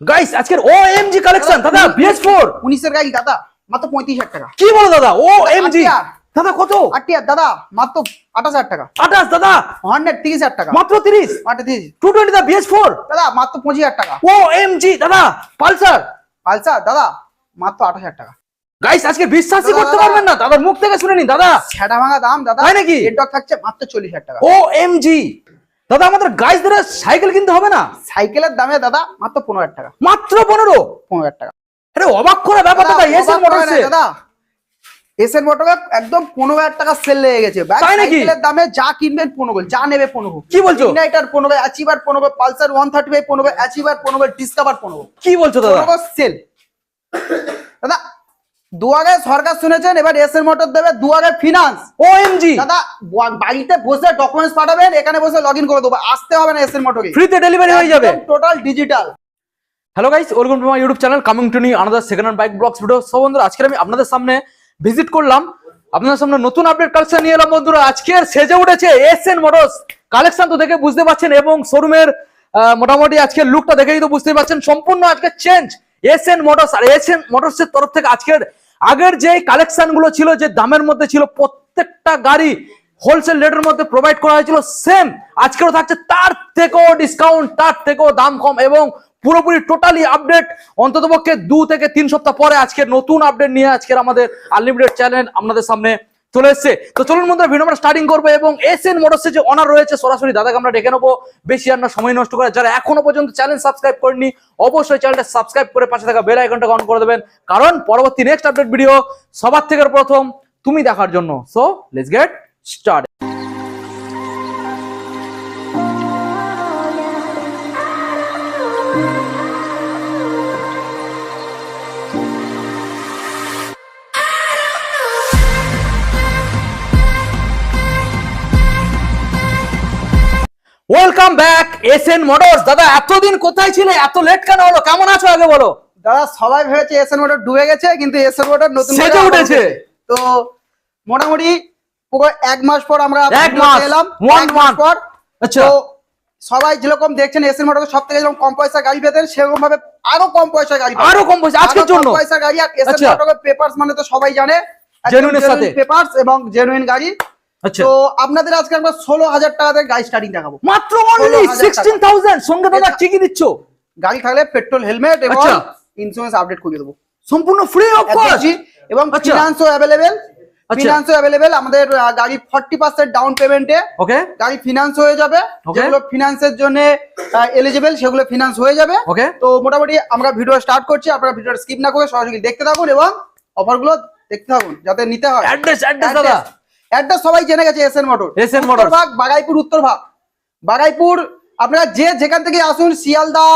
Guys আজকের O M G collection দাদা B S four উনিশের গাড়ি দাদা মাত্র পঁয়ত্রিশ হাজার টাকা। কি বলো দাদা? ও এম জি দাদা কত? আটটি আর দাদা মাত্র আঠাশ হাজার টাকা। আঠাশ দাদা? হান্ড্রেড তিরিশ হাজার টাকা। মাত্র তিরিশ? মাত্র তিরিশ। টু টোয়েন্টি দা বিএস ফোর দাদা মাত্র পঁচিশ হাজার টাকা। ও এম জি দাদা পালসার? পালসার দাদা মাত্র আঠাশ হাজার টাকা। গাইস আজকে বিশ্বাসই করতে পারবেন না দাদার মুখ থেকে শুনে নিন দাদা। ছ্যাটা ভাঙা দাম দাদা তাই নাকি? এডক থাকছে মাত্র চল্লিশ হাজার টাকা। ও এম জি দাদা আমাদের গাইসদের সাইকেল কিনতে হবে না। সাইকেলের দামে দাদা মাত্র পনেরো হাজার টাকা। মাত্র পনেরো? পনেরো হাজার টাকা। আরে অবাক করা ব্যাপার দাদা এস এর মোটরস দাদা। এসএন মোটরে একদম পনেরো হাজার টাকা সেল লেগে গেছে। সাইকেলের দামে যা কিনবেন পনেরো যা নেবে পনেরো কি বলছো? ইনাইটার পনেরো অ্যাচিভার পনেরো পালসার ওয়ান থার্টি ফাইভ পনেরো অ্যাচিভার পনেরো ডিসকাভার পনেরো কি বলছো দাদা? সেল দাদা সরকার শুনেছেন এবার এসএন মোটর দেবে ফিনান্স দাদা বাড়িতে বসে ডকুমেন্টস পাঠাবেন এখানে বসে লগ করে দেবো আসতে হবে না মোটরে। ফ্রিতে ডেলিভারি হয়ে যাবে। Total digital hello guys welcome to my YouTube channel coming to another second hand bike blogs video সব বন্ধুরা আজকে আমি আপনাদের সামনে ভিজিট করলাম। আপনাদের সামনে নতুন আপডেট কালেকশন নিয়ে এলাম বন্ধুরা। আজকের সেজে উঠেছে এস এন মোটরস কালেকশন তো দেখে বুঝতে পারছেন এবং শোরুমের মোটামুটি আজকের লুকটা দেখেই তো বুঝতে পারছেন। সম্পূর্ণ আজকে চেঞ্জ এস এন মোটরস আর এস এন মোটরস এর তরফ থেকে আজকের আগের যে কালেকশনগুলো ছিল, যে দামের মধ্যে ছিল, প্রত্যেকটা গাড়ি হোলসেল রেটের মধ্যে প্রোভাইড করা হয়েছিল সেম আজকেও থাকছে, তার থেকেও ডিসকাউন্ট তার থেকেও দাম কম এবং পুরোপুরি টোটালি আপডেট অন্ততপক্ষে দু থেকে তিন সপ্তাহ পরে আজকে নতুন আপডেট নিয়ে আজকের আমাদের আনলিমিটেড চ্যানেল আপনাদের সামনে চলে এসছে। তো চলুন বন্ধুরা ভিডিও আমরা স্টার্টিং করব এবং এস এন মোটরসের যে অনার রয়েছে, সরাসরি দাদাকে আমরা ডেকে নেব। বেশি আর না, সময় নষ্ট করে। যারা এখনও পর্যন্ত চ্যানেল সাবস্ক্রাইব করেনি অবশ্যই চ্যানেলটা সাবস্ক্রাইব করে পাশে থাকা বেল আইকনটা অন করে দেবেন। কারণ পরবর্তী নেক্সট আপডেট ভিডিও সবার থেকে প্রথম তুমি দেখার জন্য। So let's get start welcome back S N motors দাদা এতদিন কোথায় ছিলে? এত লেট কেন হলো? কেমন আছো আগে বলো? দাদা সবাই ভেবেছে এসএন মোটর ডুবে গেছে কিন্তু এসএন মোটর নতুন সেজে উঠেছে। তো মোটামুটি পুরো এক মাস পর আমরা এক মাস, এলাম। এক মাস পর। আচ্ছা। তো সবাই যেরকম দেখছেন এস এন মোটর সব থেকে যেরকম কম পয়সা গাড়ি পেতেন সেরকম ভাবে আরও কম পয়সা গাড়ি আরও কম পয়সা। আজকের জন্য? পয়সা গাড়ি আর এসএন আচ্ছা। মোটরের পেপারস মানে তো সবাই জানে। এর সাথে। পেপারস এবং জেনুইন গাড়ি। তো আপনাদের আজকে আমরা ষোলো হাজার টাকাতে গাড়ি স্টার্টিং দেখাবো। মাত্র অনলি 16,000 সিক্সটিন থাউজেন্ড সঙ্গে দাদা কি দিচ্ছ? গাড়ি থাকলে পেট্রোল হেলমেট এবং আচ্ছা। ইন্স্যুরেন্স আপডেট করে দেবো। সম্পূর্ণ ফ্রি অফ কস্ট এবং আচ্ছা। ফিনান্সও অ্যাভেলেবেল আচ্ছা। ফিনান্সও অ্যাভেলেবেল আমাদের গাড়ি ফর্টি পার্সেন্ট ডাউন পেমেন্টে ওকে গাড়ি ফিনান্স হয়ে যাবে। যেগুলো ফিনান্সের জন্য এলিজিবল সেগুলো ফিনান্স হয়ে যাবে। ওকে তো মোটামুটি আমরা ভিডিও স্টার্ট করছি। আপনারা ভিডিওটা স্কিপ না করে সরাসরি দেখতে থাকুন এবং অফারগুলো দেখতে থাকুন যাতে নিতে হয়। অ্যাড্রেস অ্যাড্রেস দাদা। অ্যাড্রেস সবাই জেনে গেছে এসএন মোটর SN Motors। ভাগ বাগাইপুর উত্তর ভাগ। বাগাইপুর আপনারা যে যেখান থেকে আসুন শিয়ালদা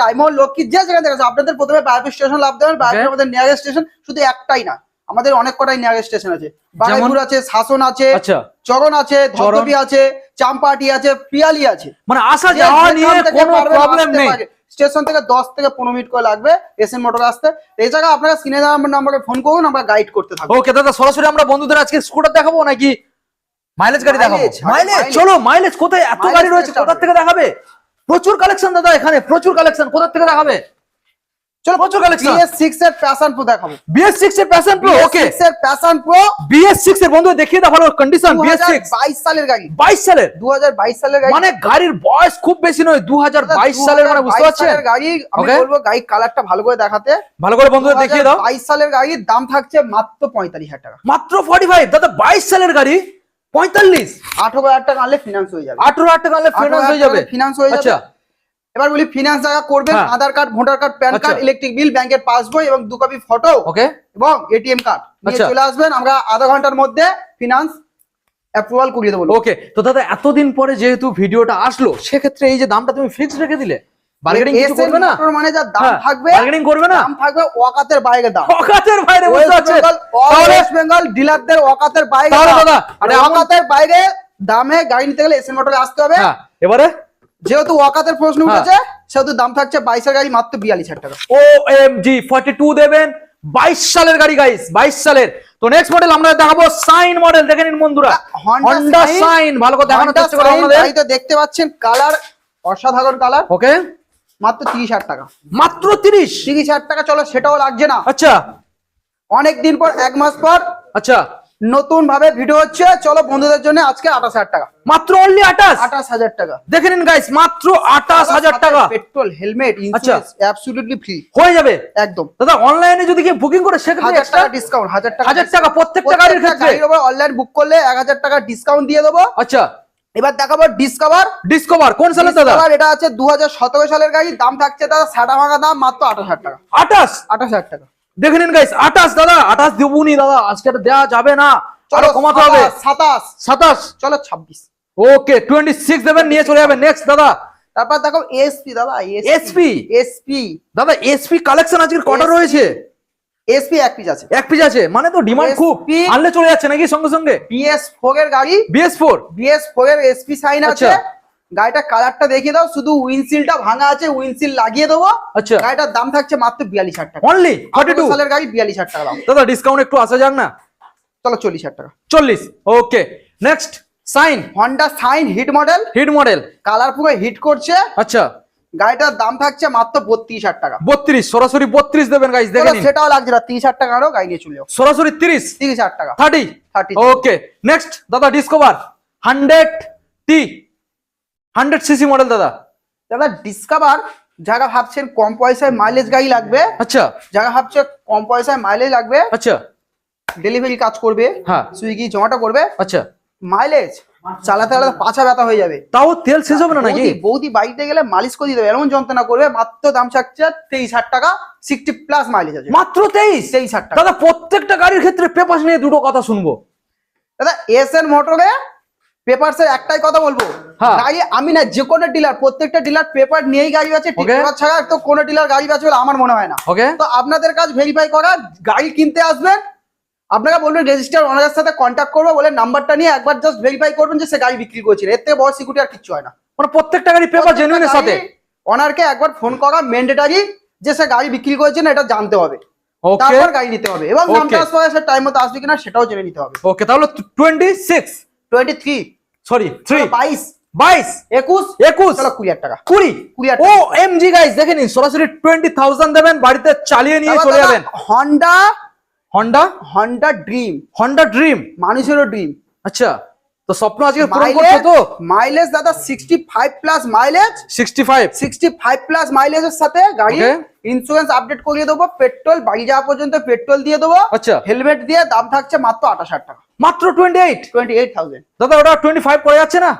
ডায়মন্ড লক্ষ্মী যে যেখান থেকে আসুন আপনাদের প্রথমে বায়োপুর স্টেশন লাভ দেবেন বায়োপুর আমাদের নিয়ারেস্ট স্টেশন শুধু একটাই না আমাদের অনেক কটাই নিয়ারেস্ট স্টেশন আছে। বাগাইপুর আছে শাসন আছে আচ্ছা। চরণ আছে ধর্তবি আছে চাম্পাটি আছে পিয়ালি আছে। মানে আসা যাওয়া নিয়ে কোনো প্রবলেম নেই। স্টেশন থেকে দশ থেকে পনেরো মিনিট করে লাগবে এসএন মোটর আসতে। এই জায়গায় আপনারা স্ক্রিনে নাম্বারে ফোন করুন আমরা গাইড করতে থাকব। ওকে দাদা সরাসরি আমরা বন্ধুদের আজকে স্কুটার দেখাবো নাকি মাইলেজ গাড়ি দেখাবো? মাইলেজ চলো মাইলেজ কোথায়? এত গাড়ি রয়েছে থেকে কোথা থেকে দেখাবে? প্রচুর কালেকশন দাদা এখানে প্রচুর কালেকশন কোথার থেকে দেখাবে? চলো প্রচুর কালেকশন বিএস সিক্স এর প্যাশন প্রো দেখাবো। বিএস সিক্স এর প্যাশন প্রো ওকে BS6 এর প্যাশন প্রো বিএস সিক্স এর বন্ধু দেখিয়ে দাও ভালো কন্ডিশন বিএস সিক্স বাইশ সালের গাড়ি। বাইশ সালের? দু বাইশ সালের গাড়ি। মানে গাড়ির বয়স খুব বেশি নয় দু বাইশ সালের মানে বুঝতে পারছেন? গাড়ি আমি বলব গাড়ি কালারটা ভালো করে দেখাতে। ভালো করে বন্ধুদের দেখিয়ে দাও। বাইশ সালের গাড়ির দাম থাকছে মাত্র পঁয়তাল্লিশ হাজার টাকা। মাত্র ফর্টি ফাইভ দাদা বাইশ সালের গাড়ি পঁয়তাল্লিশ। আঠারো হাজার টাকা আনলে ফিনান্স হয়ে যাবে। আঠারো হাজার টাকা ফিনান্স হয়ে যাবে। ফিনান্স হয়ে আচ্ছা। যাবে এবার বলি ফিনান্স যারা করবেন হ্যাঁ। Aadhaar card voter card PAN card. Electric bill ব্যাংকের পাসবই এবং দু কপি ফটো ওকে এবং এটিএম কার্ড নিয়ে আচ্ছা। চলে আসবেন। আমরা আধা ঘণ্টার মধ্যে ফিনান্স অ্যাপ্রুভাল করিয়ে দেবো। ওকে তো দাদা এতদিন পরে যেহেতু ভিডিওটা আসলো সেক্ষেত্রে এই যে দামটা তুমি ফিক্স রেখে দিলে বার্গেনিং কিছু করবে না? মানে যা দাম হ্যাঁ, থাকবে করবে না? দাম থাকবে ওয়াকাতের বাইরে দাম। বাইরে বুঝতে ওয়েস্ট বেঙ্গল তাহলে ওয়েস্ট বেঙ্গল ডিলারদের ওয়াকাতের বাইরে তাহলে দাদা, আর ওয়াকাতের বাইরে দামে গাড়ি নিতে গেলে এসএন মোটরে আসতে হবে। হ্যাঁ। এবারে? যেহেতু ওয়াকাতের প্রশ্ন হ্যাঁ। উঠেছে সেহেতু দাম থাকছে বাইশের গাড়ি মাত্র বিয়াল্লিশ হাজার টাকা। O M G forty two দেবেন। বাইশ সালের গাড়ি গাইস বাইশ সালের। তো নেক্সট মডেল আমরা দেখাবো সাইন মডেল দেখে নিন বন্ধুরা। হন্ডা সাইন ভালো করে দেখানোর চেষ্টা করো আমাদের। গাড়িতে দেখতে পাচ্ছেন কালার অসাধারণ কালার ওকে মাত্র তিরিশ হাজার টাকা। মাত্র তিরিশ? তিরিশ হাজার টাকা চলো সেটাও লাগছে না। আচ্ছা। অনেক দিন পর এক মাস পর আচ্ছা। নতুন ভাবে ভিডিও হচ্ছে। চলো বন্ধুদের জন্য আজকে আঠাশ হাজার টাকা। মাত্র অনলি আঠাশ? আঠাশ হাজার টাকা। দেখে নিন গাইস মাত্র আঠাশ হাজার টাকা। পেট্রোল হেলমেট আচ্ছা। অ্যাবসলিউটলি ফ্রি হয়ে যাবে। একদম। দাদা অনলাইনে যদি কেউ বুকিং করে সেক্ষেত্রে হাজার টাকা ডিসকাউন্ট হাজার টাকা হাজার টাকা প্রত্যেকটা গাড়ির ক্ষেত্রে। অনলাইন বুক করলে এক হাজার টাকা ডিসকাউন্ট দিয়ে দেবো। আচ্ছা। এবার দেখাবো ডিসকভার ডিসকভার কোন সালে দাদা? এটা আছে দু সতেরো সালের গাড়ি। দাম থাকছে দাদা সাটা ভাঙা দাম মাত্র আঠাশ হাজার টাকা। আঠাশ? আঠাশ হাজার টাকা। দেখে নিন গাইস আঠাশ দাদা আঠাশ দেবুনি দাদা আজকে দেওয়া যাবে না। চলো কমাতে হবে। সাতাশ সাতাশ। চলো ছাব্বিশ। ওকে টোয়েন্টি সিক্স দেবেন নিয়ে চলে যাবে। নেক্সট দাদা। তারপর দেখো এসপি দাদা SP? এসপি দাদা এসপি কালেকশন আজকে কটা? রয়েছে? এসপি এক পিস আছে। এক পিস আছে? মানে তো ডিমান্ড খুব? আনলে চলে যাচ্ছে নাকি সঙ্গে সঙ্গে? বিএস ফোর এর গাড়ি। বিএস ফোর বিএস ফোর এর এসপি সাইন আছে আচ্ছা। গাড়িটা কালারটা দেখিয়ে দাও শুধু উইন্ডশিল্ডটা ভাঙা আছে উইন্ডশিল্ড লাগিয়ে দেবো। আচ্ছা। গাড়িটার দাম থাকছে মাত্র বিয়াল্লিশ হাজার টাকা। অনলি টু সালের গাড়ি বিয়াল্লিশ হাজার টাকা দাম। দাদা ডিসকাউন্ট একটু আসা যাক না? চলো চল্লিশ হাজার টাকা। চল্লিশ okay next shine Honda shine hit model hit model colour পুরো হিট করছে। আচ্ছা। গাড়িটার দাম থাকছে মাত্র বত্রিশ হাজার টাকা। বত্রিশ সরাসরি বত্রিশ দেবেন গাইস দেখে চলো, নিন। সেটাও লাগছে না তিরিশ হাজার টাকা আরও গাড়ি নিয়ে চলে যাও। সরাসরি তিরিশ? তিরিশ হাজার টাকা। থার্টি থার্টি ওকে নেক্সট দাদা Discover hundred T hundred CC model দাদা। দাদা ডিসকভার যারা ভাবছেন কম পয়সায় মাইলেজ গাড়ি লাগবে আচ্ছা। যারা ভাবছে কম পয়সায় মাইলেজ লাগবে আচ্ছা। ডেলিভারি কাজ করবে হ্যাঁ। সুইগি জোম্যাটো করবে আচ্ছা। মাইলেজ চালাতে চালাতে পাছা ব্যথা হয়ে যাবে। তাও তেল শেষ হবে না নাকি? বৌদি বৌদি বাড়িতে গেলে মালিশ করে দেবে এমন যন্ত্রণা করবে মাত্র দাম থাকছে তেইশ হাজার টাকা সিক্সটি প্লাস মাইলেজ আছে। মাত্র তেইশ? তেইশ হাজার টাকা। দাদা প্রত্যেকটা গাড়ির ক্ষেত্রে পেপার নিয়ে দুটো কথা শুনব। দাদা এস এন মোটরে পেপারস এর একটাই কথা বলব। হ্যাঁ। গাড়ি আমি না যে কোনো ডিলার প্রত্যেকটা ডিলার পেপার নিয়েই গাড়ি আছে পেপার ছাড়া তো কোনো ডিলার গাড়ি আছে বলে আমার মনে হয় না। ওকে তো আপনাদের কাজ ভেরিফাই করা গাড়ি কিনতে আসবেন আপনারা বলবেন রেজিস্টার ওনারের সাথে কন্ট্যাক্ট করব বলে নাম্বারটা নিয়ে একবার জাস্ট ভেরিফাই করবেন যে সে গাড়ি বিক্রি করছিল এর থেকে বড় সিকিউরিটি আর কিছু হয় না। মানে প্রত্যেকটা গাড়ি পেপার জেনুইনের সাথে? ওনারকে একবার ফোন করা ম্যান্ডেটারি যে সে গাড়ি বিক্রি করেছে না এটা জানতে হবে। তারপর গাড়ি নিতে হবে। এবং নাম. ট্রান্সফার টাইম মতো আসবে কিনা সেটাও জেনে নিতে হবে। ওকে তাহলে twenty six twenty three sorry three বাইশ। বাইশ। একুশ। একুশ। কুড়ি হাজার টাকা। কুড়ি। কুড়ি ও এম জি গাইস দেখে নিন সরাসরি টোয়েন্টি থাউজেন্ড দেবেন বাড়িতে চালিয়ে নিয়ে চলে যাবেন। Honda Honda Honda dream Honda dream মানুষেরও ড্রিম আচ্ছা তো স্বপ্ন আজকে পূরণ করছ তো? মাইলেজ দাদা sixty five plus mileage sixty five sixty five plus মাইলেজের সাথে গাড়ি ইন্স্যুরেন্স আপডেট করিয়ে দেবো পেট্রোল বাড়ি যাওয়া পর্যন্ত পেট্রোল দিয়ে দেবো। আচ্ছা। হেলমেট দিয়ে দাম থাকছে মাত্র আঠাশ হাজার টাকা। মাত্র twenty eight twenty eight thousand দাদা ওটা টোয়েন্টি ফাইভ করা যাচ্ছে না।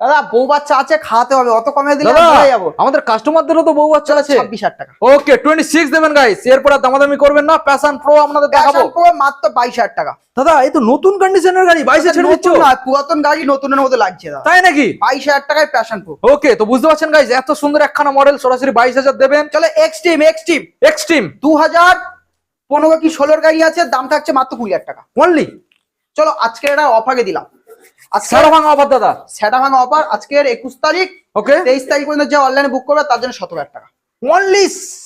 দাদা বউ বাচ্চা আছে খাওয়াতে হবে। অত কমে দিলে যাব। আমাদের কাস্টমারদেরও তো বউ বাচ্চা আছে। ছাব্বিশ হাজার টাকা। ওকে টোয়েন্টি সিক্স দেবেন গাইস এরপর দামাদামি করবেন না। প্যাশন প্রো আপনাদের দেখাবো। Passion মাত্র বাইশ হাজার টাকা। দাদা এই তো নতুন কন্ডিশনের গাড়ি বাইশে ছেড়ে দিচ্ছ? পুরাতন গাড়ি নতুনের মতো লাগছে দাদা। তাই নাকি? বাইশ হাজার টাকায় প্যাশন প্রো ওকে তো বুঝতে পারছেন গাইস এত সুন্দর একখানা মডেল সরাসরি বাইশ হাজার দেবেন। চলো এক্সট্রিম এক্সট্রিম এক্সট্রিম দু হাজার পনেরো কি ষোলোর গাড়ি আছে দাম থাকছে মাত্র কুড়ি হাজার টাকা। অনলি চলো আজকে এটা অফারে দিলাম। ভাঙা অফার দাদা। ভাঙা অফার আজকের একুশ তারিখ ওকে তেইশ তারিখ পর্যন্ত যে অনলাইনে বুক করবে তার জন্য সতেরো হাজার টাকা। অনলি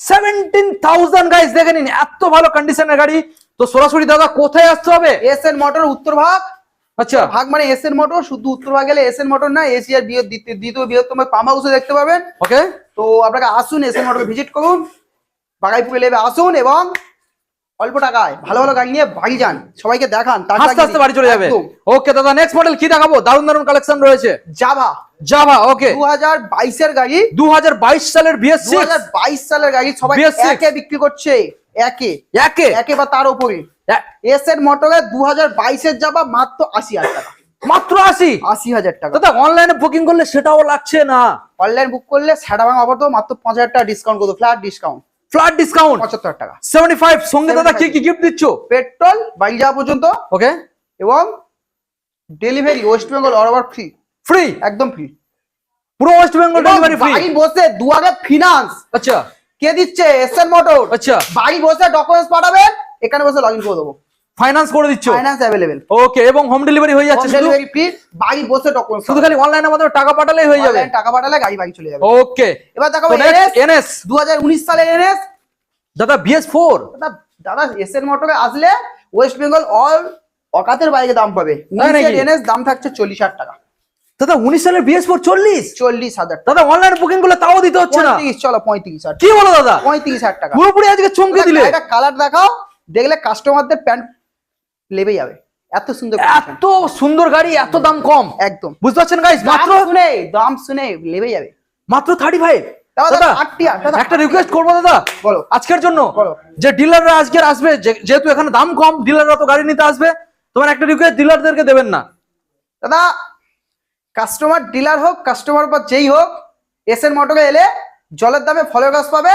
সেভেন্টিন থাউজেন্ড গাইস দেখে নিন এত ভালো কন্ডিশনের গাড়ি। তো সরাসরি দাদা কোথায় আসতে হবে? এস এন মোটর উত্তর ভাগ। আচ্ছা। ভাগ মানে এস এন মোটর শুধু উত্তর ভাগ গেলে এস এন মোটর না এশিয়ার দ্বিতীয় বৃহত্তম পাম হাউসে দেখতে পাবেন। ওকে তো আপনাকে আসুন এস এন মোটর ভিজিট করুন। বাগাইপুরে লেবে আসুন এবং অল্প টাকায় ভালো ভালো গাড়ি নিয়ে বাড়ি যান সবাইকে দেখান আস্তে আস্তে বাড়ি চলে যাবে। ওকে দাদা নেক্সট মডেল কি দেখাবো? দারুণ দারুণ কালেকশন রয়েছে। জাভা জাভা ওকে দু হাজার বাইশের গাড়ি। দুহাজার বাইশ সালের বিএস দু হাজার বাইশ সালের গাড়ি সবাই একে বিক্রি করছে একে। একে? একে বা তার উপরে এস এর মোটরে দু হাজার বাইশের যাবা মাত্র আশি হাজার টাকা। মাত্র আশি? আশি হাজার টাকা। দাদা অনলাইনে বুকিং করলে সেটাও লাগছে না? অনলাইন বুক করলে সেটা ভাঙা অফার তো মাত্র পাঁচ হাজার টাকা ডিসকাউন্ট করতো ফ্ল্যাট ডিসকাউন্ট ফ্ল্যাট ডিসকাউন্ট পঁচাত্তর টাকা। সেভেন্টি ফাইভ সঙ্গে দাদা কি কি গিফট দিচ্ছ? পেট্রোল বাইক যাওয়া পর্যন্ত। ওকে এবং delivery West Bengal all over free free একদম ফ্রি পুরো ওয়েস্ট বেঙ্গল ডেলিভারি ফ্রি বাড়ি বসে দুয়ারে ফিনান্স আচ্ছা। কে দিচ্ছে? এস এন মোটর আচ্ছা। বাড়ি বসে ডকুমেন্টস পাঠাবেন এখানে বসে লগইন করে দেবো। ফাইন্যান্স করে দিচ্ছ? ফাইন্যান্স অ্যাভেলেবেল ওকে এবং হোম ডেলিভারি হয়ে যাচ্ছে শুধু? ডেলিভারি ফ্রি বাড়ি বসে ডকুমেন্টস শুধু খালি অনলাইনে আমাদের টাকা পাঠালেই হয়ে যাবে। টাকা পাঠালে গাড়ি বাড়ি চলে যাবে। ওকে এবার দেখো এনএস এনএস দু হাজার উনিশ সালের এনএস দাদা বিএস ফোর দাদা দাদা এস এন মোটরে আসলে ওয়েস্ট বেঙ্গল অল অকাতের বাইকে দাম পাবে? এনএস দাম থাকছে চল্লিশ হাজার টাকা। দাদা উনিশ সালের বিএস ফোর চল্লিশ? চল্লিশ হাজার দাদা অনলাইন বুকিং করলে তাও দিতে হচ্ছে না। চলো পঁয়ত্রিশ হাজার কি বলো দাদা? পঁয়ত্রিশ হাজার টাকা। পুরোপুরি আজকে চমকে দিলে। এটা কালার দেখাও। দেখলে কাস্টমারদের প্যান্ট লেবে যাবে। এত সুন্দর এত সুন্দর গাড়ি এত দাম কম। একদম। বুঝতে পারছেন গাইস মাত্র শুনে দাম শুনে লেবে যাবে। মাত্র থার্টি ফাইভ একটা রিকোয়েস্ট করব দাদা। বলো। আজকের জন্য। যে ডিলাররা আজকের আসবে যে- যেহেতু এখানে দাম কম ডিলাররা তো গাড়ি নিতে আসবে তোমার একটা রিকোয়েস্ট ডিলারদেরকে দেবেন না। দাদা কাস্টমার ডিলার হোক কাস্টমার বা যেই হোক এস এন মোটরে এলে জলের দামে ফলের গাছ পাবে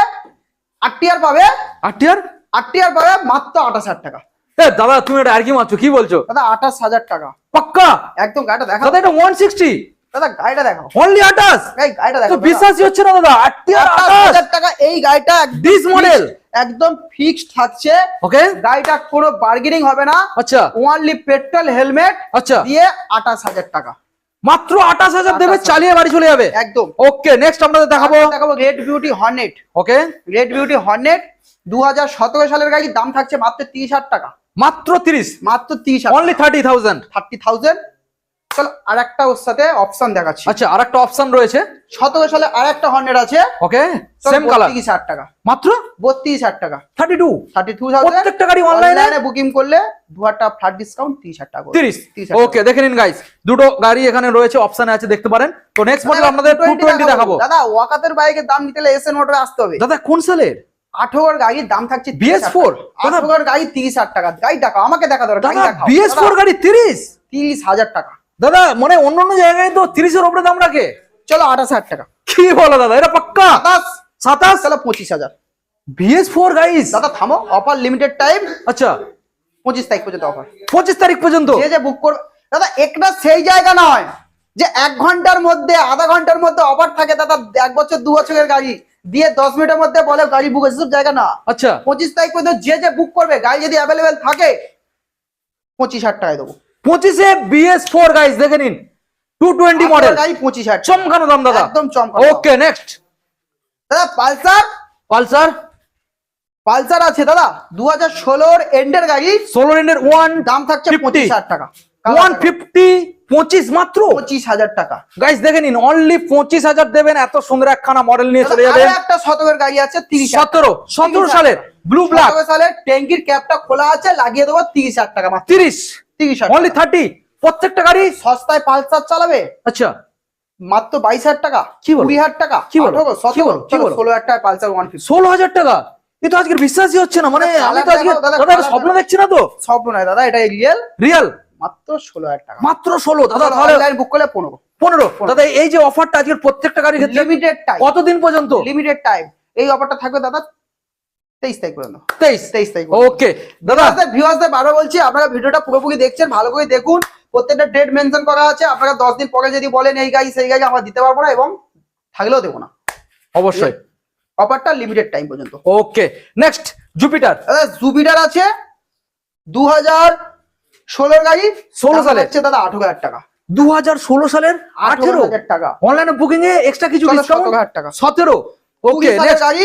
আটটি আর পাবে। আর? টিয়ার আটটি আর পাবে মাত্র আঠাশ হাজার টাকা। দাদা তুমি এটা আর কি মারছো কি বলছো? দাদা আঠাশ হাজার টাকা। পাক্কা? একদম গাড়িটা দেখাও। দাদা এটা ওয়ান সিক্সটি দাদা গাড়িটা অনলি আঠাশ? গাড়িটা দেখো বিশ্বাসই হচ্ছে না দাদা আঠাশ টাকা এই গাড়িটা fixed, একদম ফিক্সড থাকছে। ওকে গাড়িটা কোনো বার্গেনিং হবে না। আচ্ছা। ওয়ানলি পেট্রোল হেলমেট আচ্ছা। দিয়ে আঠাশ হাজার টাকা। মাত্র আঠাশ হাজার দেবে চালিয়ে বাড়ি চলে যাবে। একদম। ওকে নেক্সট আপনাদের দেখাবো। দেখাবো red beauty Hornet okay red beauty Hornet দু হাজার সতেরো সালের গাড়ির দাম থাকছে মাত্র তিরিশ হাজার টাকা। মাত্র তিরিশ। মাত্র তিরিশ হাজার। Only thirty thousand thirty thousand চলো আর একটা ওর সাথে অপশন দেখাচ্ছি। আচ্ছা আর একটা অপশন রয়েছে। সতেরো সালে আর একটা হর্নেট আছে ওকে সেম কালার তিরিশ হাজার টাকা। মাত্র? বত্রিশ হাজার টাকা। Thirty two thirty two thousand প্রত্যেকটা গাড়ি অনলাইনে বুকিং করলে দু হাজার টাকা ফ্ল্যাট ডিসকাউন্ট তিরিশ হাজার টাকা করে। তিরিশ। 30,000 ওকে দেখে নিন গাইস দুটো গাড়ি এখানে রয়েছে অপশনে আছে দেখতে পারেন। তো নেক্সট মডেল আপনাদের টু টোয়েন্টি দেখাবো। দাদা ওয়াকাতের বাইকের দাম নিতে হলে এসএন মোটরে আসতে হবে। দাদা কোন সালের আঠেরোর গাড়ির দাম থাকছে BS4 দাদা- আঠেরোর গাড়ি তিরিশ হাজার টাকা। গাড়ি টাকা আমাকে দেখা দরকার গাড়ি বিএস ফোর গাড়ি তিরিশ? তিরিশ হাজার টাকা। দাদা মানে অন্য অন্য জায়গায় তো তিরিশের উপরে দাম রাখে। চলো আঠাশ হাজার টাকা। কি বলো দাদা এটা পাক্কা? সাতাশ। চলো পঁচিশ হাজার। বিএস ফোর গাইস দাদা থামো অফার লিমিটেড টাইম আচ্ছা। পঁচিশ তারিখ পর্যন্ত অফার পঁচিশ তারিখ পর্যন্ত? যে যে বুক করবে দাদা একটা সেই জায়গা নয় যে এক ঘণ্টার মধ্যে আধা ঘণ্টার মধ্যে অফার থাকে দাদা এক বছর দু বছরের গাড়ি। দিয়ে দশ মিনিটের মধ্যে বলে গাড়ি বুক এসব জায়গা না। আচ্ছা। পঁচিশ তারিখ পর্যন্ত যে যে বুক করবে গাড়ি যদি অ্যাভেলেবেল থাকে পঁচিশ হাজার টাকায় দেবো। পঁচিশে বিএস ফোর গাইস দেখে নিন। টু টোয়েন্টি মডেল গাড়ি পঁচিশ হাজার। চমকানো দাম দাদা। একদম চমকানো ওকে নেক্সট দাদা পালসার? পালসার? পালসার আছে দাদা। দু হাজার ষোলোর এন্ডের গাড়ি। ষোলো এন্ডের ওয়ান দাম থাকছে পঁচিশ হাজার টাকা। ওয়ান ফিফটি পঁচিশ মাত্র? পঁচিশ হাজার টাকা। গাইস দেখে নিন অনলি পঁচিশ হাজার দেবেন এত সুন্দর একখানা মডেল নিয়ে চলে যাবেন। একটা শতকের গাড়ি আছে তিরিশ সতেরো সতেরো সালের ব্লু ব্ল্যাক সালের ট্যাঙ্কির ক্যাপটা খোলা আছে লাগিয়ে দেবো তিরিশ হাজার টাকা মাত্র। তিরিশ। তিরিশ অনলি থার্টি প্রত্যেকটা গাড়ি? সস্তায় পালসার চালাবে? আচ্ছা। মাত্র বাইশ হাজার টাকা। কি? কুড়ি হাজার টাকা। কি বলো? সতেরো? ষোলো হাজার টাকা পালসার ওয়ান ফিফটি ষোলো হাজার টাকা? এ তো আজকের বিশ্বাসই হচ্ছে না মানে আমি তো আজকে দাদা, স্বপ্ন দেখছি না তো? স্বপ্ন নয় দাদা এটা রিয়েল রিয়েল মাত্র ষোলো হাজার টাকা। মাত্র ষোলো। দাদা তাহলে বুক করলে পনেরো। পনেরো। দাদা এই যে অফারটা আজকের প্রত্যেকটা গাড়ির ক্ষেত্রে লিমিটেড টাইম কতদিন পর্যন্ত? লিমিটেড টাইম এই অফারটা থাকবে দাদা তেইশ তারিখ পর্যন্ত। তেইশ। তেইশ তারিখ ওকে দাদা ভিউয়ার্সদের বলছি আপনারা ভিডিওটা পুরোপুরি দেখছেন ভালো করে দেখুন। প্রত্যেকটা ডেট মেনশন করা আছে। আপনারা দশ দিন পরে যদি বলেন এই গাড়ি সেই গাড়ি আমরা দিতে পারব না এবং থাকলেও দেবো না। অবশ্যই। অফারটা লিমিটেড টাইম পর্যন্ত। ওকে নেক্সট জুপিটার দাদা জুপিটার আছে দু হাজার ষোলোর গাড়ি? 16 দাম সালে? হচ্ছে দাদা আঠারো হাজার টাকা। দু হাজার ষোলো সালের আঠারো হাজার টাকা। অনলাইনে বুকিং এ এক্সট্রা কিছু ডিসকাউন্ট 17,000 টাকা। সতেরো? কুড়ি ওকে সালের গাড়ি?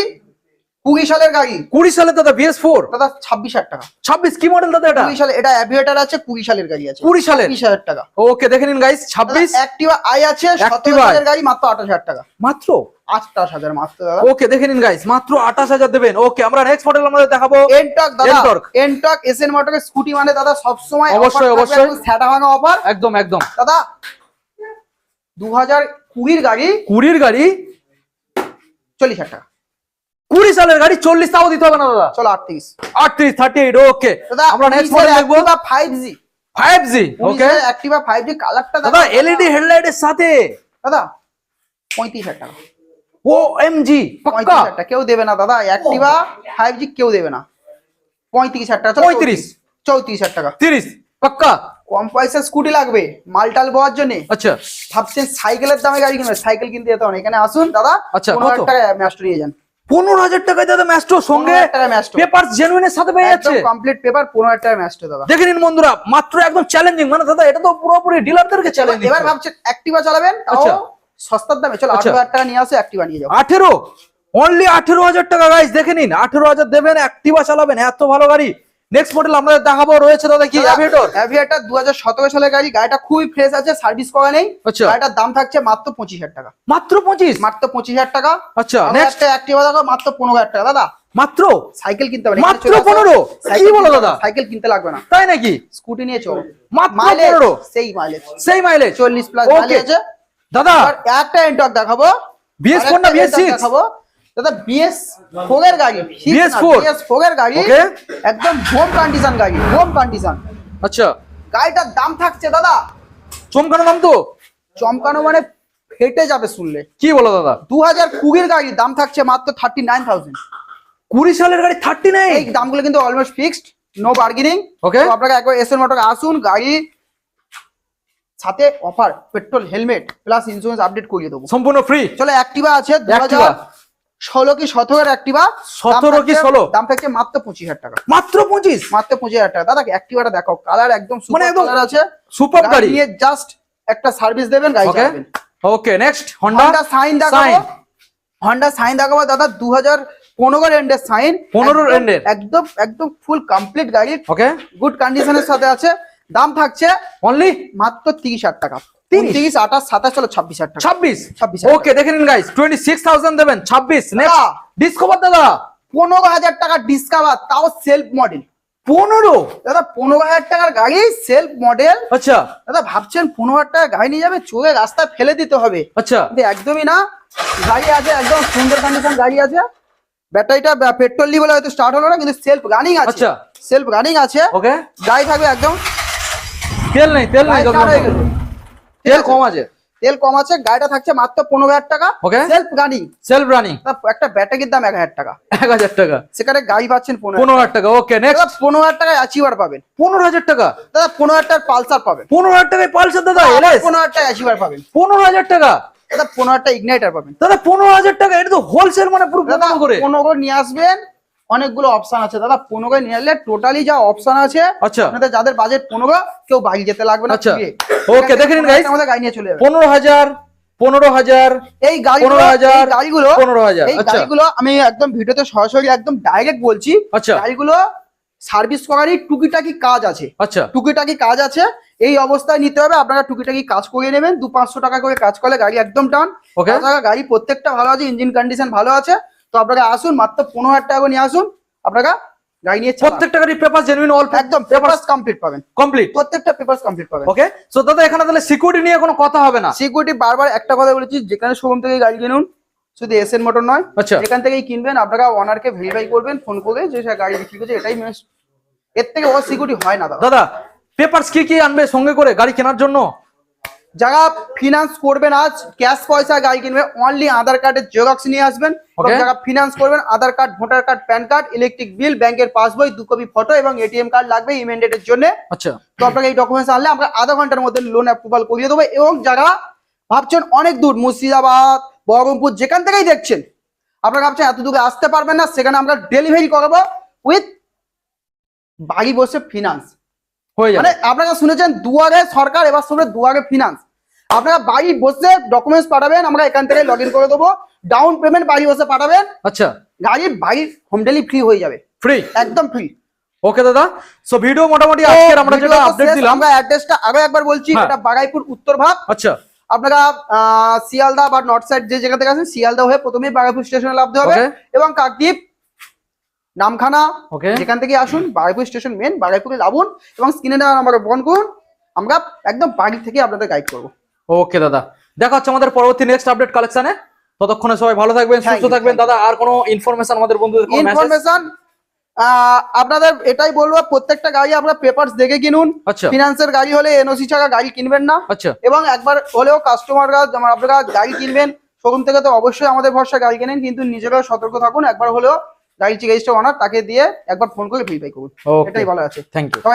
কুড়ি সালের গাড়ি। কুড়ি সালে দাদা বিএস ফোর দাদা ছাব্বিশ হাজার টাকা। ছাব্বিশ কি মডেল দাদা এটা? কুড়ি সালে এটা অ্যাভিয়েটার আছে কুড়ি সালের গাড়ি আছে। কুড়ি সালের? ছাব্বিশ হাজার টাকা। ওকে দেখে নিন গাইস ছাব্বিশ। অ্যাক্টিভা আই আছে সতেরো সালের গাড়ি মাত্র আঠাশ হাজার টাকা। মাত্র? আটাশ হাজার মাত্র দাদা। ওকে দেখে নিন গাইস মাত্র আঠাশ হাজার দেবেন। ওকে আমরা নেক্সট মডেল আমাদের দেখাবো এনটক দাদা। এনটক এসএন মোটরের স্কুটি মানে দাদা সবসময় অবশ্যই, অবশ্যই। সেটা ভাঙা অফার একদম একদম। দাদা দু হাজার কুড়ির গাড়ি কুড়ির গাড়ি? চল্লিশ হাজার টাকা। কুড়ি সালের গাড়ি চল্লিশ তাও দিতে হবে না দাদা? চলো আটত্রিশ। আটত্রিশ থার্টি এইট ওকে দাদা আমরা নেক্সট মডেল দেখব। Five G five G okay Activa five G কালারটা দাদা এলইডি হেডলাইটের সাথে। দাদা পঁয়ত্রিশ হাজার টাকা। ও এম জি পঁয়ত্রিশ হাজার টাকা। কেউ দেবে না দাদা। অ্যাক্টিভা ফাইভ জি কেউ দেবে না। পঁয়ত্রিশ হাজার টাকা 35 চৌত্রিশ হাজার টাকা। তিরিশ। পাক্কা? কম পয়সার স্কুটি লাগবে মালটাল বওয়ার জন্য। আচ্ছা। ভাবছেন সাইকেলের দামে গাড়ি কিনবে? সাইকেল কিনতে যেতে হবে এখানে আসুন দাদা। আচ্ছা, পনেরো? হাজার টাকা ম্যাস্ট নিয়ে যান। পনেরো হাজার টাকায় দাদা ম্যাস্টো সঙ্গে 15,000 টাকা পেপার জেনুইনের সাথে পেয়ে যাচ্ছে। কমপ্লিট পেপার পনেরো হাজার টাকা ম্যাস্ট দাদা। দেখে নিন বন্ধুরা মাত্র একদম চ্যালেঞ্জিং মানে দাদা এটা তো পুরোপুরি ডিলারদেরকে চ্যালেঞ্জ এবার ভাবছেন অ্যাক্টিভা চালাবেন? আচ্ছা। সস্তার দামে চলো আচ্ছা। আঠারো হাজার টাকা নিয়ে আসো অ্যাক্টিভা নিয়ে যাও। আঠেরো? অনলি আঠেরো হাজার টাকা গাইস দেখে নিন। আঠেরো হাজার দেবেন অ্যাক্টিভা চালাবেন এত ভালো গাড়ি। নেক্সট মডেল আমাদের দেখাবো রয়েছে দাদা কি অ্যাভিয়েটর অ্যাভিয়েটার দু হাজার সতেরো সালের গাড়ি গাড়িটা খুবই ফ্রেশ আছে সার্ভিস করা নেই। আচ্ছা। গাড়িটার দাম থাকছে মাত্র পঁচিশ হাজার টাকা। মাত্র পঁচিশ? মাত্র পঁচিশ হাজার টাকা। আচ্ছা নেক্সট অ্যাক্টিভা দেখো মাত্র পনেরো হাজার টাকা দাদা। মাত্র? সাইকেল কিনতে হবে মাত্র এখানে চলে আসো। 15? সাইকেল কি বলো দাদা? সাইকেল কিনতে লাগবে না। তাই নাকি? স্কুটি নিয়ে চলো। মাত্র মাইলেজ 15? সেই মাইলেজ সেই মাইলেজ চল্লিশ প্লাস মাইলেজ আছে দাদা! একটা এন্টক দেখাবো। BS4 না আরেকটা BS6? দেখাবো। দাদা বিএস ফোর এর গাড়ি BS4? বিএস ফোর এর গাড়ি একদম হোম কন্ডিশন গাড়ি হোম কন্ডিশন আচ্ছা। গাড়িটার দাম থাকছে দাদা। চমকানো দাম তো? চমকানো মানে ফেটে যাবে শুনলে। কি বলো দাদা? দু হাজার কুড়ির গাড়ির দাম থাকছে মাত্র থার্টি নাইন থাউজেন্ড কুড়ি সালের গাড়ি থার্টি এই নাইন দামগুলো কিন্তু almost fixed no bargaining Okay. আপনাকে একবার এসএন মোটর আসুন গাড়ি সাথে offer petrol helmet plus insurance update করিয়ে দেবো। সম্পূর্ণ ফ্রি চলো অ্যাক্টিভা আছে দু। হাজার ষোলো কি সতেরো অ্যাক্টিভা 17 কি 16? দাম থাকছে মাত্র পঁচিশ হাজার টাকা। মাত্র পঁচিশ? মাত্র পঁচিশ হাজার টাকা। দাদা অ্যাক্টিভাটা দেখো কালার একদম মানে একদম আছে। সুপার গাড়ি নিয়ে জাস্ট একটা সার্ভিস দেবেন গাড়ি ওকে চালাবেন। ওকে নেক্সট হন্ডা সাইন দেখাবো। হন্ডা সাইন দেখাবো দাদা দু হাজার পনেরো এন্ডের সাইন 15 end এর। একদম একদম ফুল কমপ্লিট গাড়ি। ওকে গুড কন্ডিশনের সাথে আছে। দাম থাকছে অনলি মাত্র তিরিশ হাজার টাকা। 30? তিরিশ আঠাশ সাতাশ চলো ছাব্বিশ হাজার টাকা। ছাব্বিশ? 26,000 ওকে দেখে নিন গাইস টোয়েন্টি সিক্স থাউজেন্ড দেবেন ছাব্বিশ ডিসকভার দাদা। পনেরো হাজার টাকা ডিসকাভার তাও সেলফ মডেল পনেরো? দাদা পনেরো হাজার টাকার গাড়ি সেলফ মডেল আচ্ছা। দাদা ভাবছেন পনেরো হাজার টাকা গাড়ি নিয়ে যাবে চোখে রাস্তায় ফেলে দিতে হবে। আচ্ছা। একদমই না। গাড়ি আছে একদম সুন্দর কন্ডিশন গাড়ি আছে। ব্যাটারিটা পেট্রোল দিয়ে বলে হয়তো স্টার্ট হলো না কিন্তু সেলফ রানিং আছে। আচ্ছা। সেলফ রানিং আছে। ওকে গাড়ি থাকবে একদম তেল নেই তেল নেই গাড়ি হয়ে। তেল কম আছে তেল কম আছে গাড়িটা থাকছে মাত্র পনেরো হাজার টাকা Okay. Self running self running একটা ব্যাটারির দাম এক হাজার টাকা এক হাজার টাকা সেখানে গাড়ি পাচ্ছেন পনেরো হাজার টাকা ওকে নেক্সট পনেরো হাজার টাকায় অ্যাচিভার পাবেন পনেরো হাজার টাকা দাদা পনেরো হাজার টাকার পালসার পাবেন পনেরো হাজার টাকায় পালসার দাদা পনেরো হাজার টাকা অ্যাচিভার পাবেন পনেরো হাজার টাকা দাদা পনেরো হাজার টাকা ইগনাইটার পাবেন দাদা পনেরো হাজার টাকা এটা তো হোলসেল মানে পুরো করে পনেরো নিয়ে আসবেন অনেকগুলো অপশন আছে। দাদা পনেরো নিয়ে আসলে টোটালি যা অপশন আছে আচ্ছা। আপনাদের যাদের বাজেট পনেরো কেউ বাইক যেতে লাগবে না। আচ্ছা। Okay, দেখে নিন, guys। আমাদের গাড়ি নিয়ে চলে যাবে। পনেরো হাজার পনেরো হাজার এই গাড়িগুলো 15,000, এই গাড়িগুলো পনেরো হাজার। এই আচ্ছা। গাড়িগুলো আমি একদম ভিডিওতে সরাসরি একদম ডাইরেক্ট বলছি। আচ্ছা। গাড়িগুলো সার্ভিস করারই টুকিটাকি কাজ আছে। আচ্ছা। টুকিটাকি কাজ আছে। এই অবস্থায় নিতে হবে আপনারা টুকিটাকি কাজ করিয়ে নেবেন। দু পাঁচশো টাকা করে কাজ করলে গাড়ি একদম টান ওকে গাড়ি প্রত্যেকটা ভালো আছে ইঞ্জিন কন্ডিশন ভালো আছে। তো আপনারা আসুন মাত্র পনেরো হাজার টাকা করে নিয়ে আসুন। আপনারা গাড়ি নিয়ে পেপার জেনুইন অল একদম পেপারস কমপ্লিট পাবেন। কমপ্লিট প্রত্যেকটা পেপারস কমপ্লিট পাবেন। ওকে সো দাদা এখানে তাহলে সিকিউরিটি নিয়ে কোনো কথা হবে না? সিকিউরিটি বারবার একটা কথা বলেছি যেখানে শোরুম থেকে গাড়ি কিনুন শুধু এসএন মোটর নয়। আচ্ছা। এখান থেকেই কিনবেন আপনারা ওনারকে ভেরিফাই করবেন ফোন করে যে সে গাড়ি বিক্রি করছে এটাই মেস এর থেকে সিকিউরিটি হয় না দাদা। দাদা পেপারস কি কি আনবে সঙ্গে করে গাড়ি কেনার জন্য? যারা ফিনান্স করবেন আজ ক্যাশ পয়সা গাড়ি কিনবে অনলি আধার কার্ডের জেরক্স নিয়ে আসবেন। এবং যারা ফিনান্স করবেন Aadhaar card voter card PAN card electric bill ব্যাংকের পাসবই দু কপি ফটো এবং এটিএম কার্ড লাগবে ইমেন্ডেটের জন্য। আচ্ছা। তো আপনাকে এই ডকুমেন্টস আনলে আমরা আধা ঘণ্টার মধ্যে লোন অ্যাপ্রুভাল করিয়ে দেবো এবং যারা ভাবছেন অনেক দূর মুর্শিদাবাদ বহরমপুর যেখান থেকেই দেখছেন আপনারা ভাবছেন এত দূরে আসতে পারবেন না সেখানে আমরা ডেলিভারি করাবো উইথ বাড়ি বসে ফিনান্স হয়ে মানে যাবে আপনারা শুনেছেন দুয়ারে সরকার এবার শুনবে দুয়ারে ফিনান্স আপনারা বাড়ি বসে ডকুমেন্টস পাঠাবেন আমরা এখান থেকে লগ করে দেবো। ডাউন পেমেন্ট বাড়ি বসে পাঠাবেন। আচ্ছা। গাড়ি বাড়ির হোম ডেলিভারি ফ্রি হয়ে যাবে। ফ্রি একদম ফ্রি ওকে দাদা। সো ভিডিও মোটামুটি আজকে আমরা যেটা আপডেট দিলাম। আমরা অ্যাড্রেসটা আরও একবার বলছি হ্যাঁ। এটা বাগাইপুর উত্তর ভাগ। আচ্ছা। আপনারা আহ, শিয়ালদা বা নর্থ সাইড যে জায়গা থেকে আসেন শিয়ালদা হয়ে প্রথমেই বাগাইপুর স্টেশনে নামতে হবে। এবং কাকদ্বীপ নামখানা ওকে। যেখান থেকে আসুন বাগাইপুর স্টেশন মেন বাগাইপুরে লাবুন এবং স্ক্রিনে দেওয়া নাম্বারে ফোন করুন। আমরা একদম বাড়ি থেকে আপনাদের গাইড করব। ওকে দাদা। দেখা হচ্ছে আমাদের পরবর্তী নেক্সট আপডেট কালেকশনে ততক্ষণে সবাই ভালো থাকবেন সুস্থ থাকবেন। দাদা আর কোনো ইনফরমেশন আমাদের বন্ধুদের ইনফরমেশন আপনাদের এটাই বলব প্রত্যেকটা গাড়ি আপনারা পেপারস দেখে কিনুন। আচ্ছা। ফিনান্সের গাড়ি হলে এনওসি ছাড়া গাড়ি কিনবেন না। আচ্ছা। এবং একবার হলেও কাস্টমাররা আপনারা গাড়ি কিনবেন শোরুম থেকে তো অবশ্যই আমাদের ভরসা গাড়ি কেনেন কিন্তু নিজেরাও সতর্ক থাকুন। একবার হলেও গাড়ি রেজিস্টার অনার তাকে দিয়ে একবার ফোন করে ভেরিফাই করুন। এটাই বলা আছে। Thank you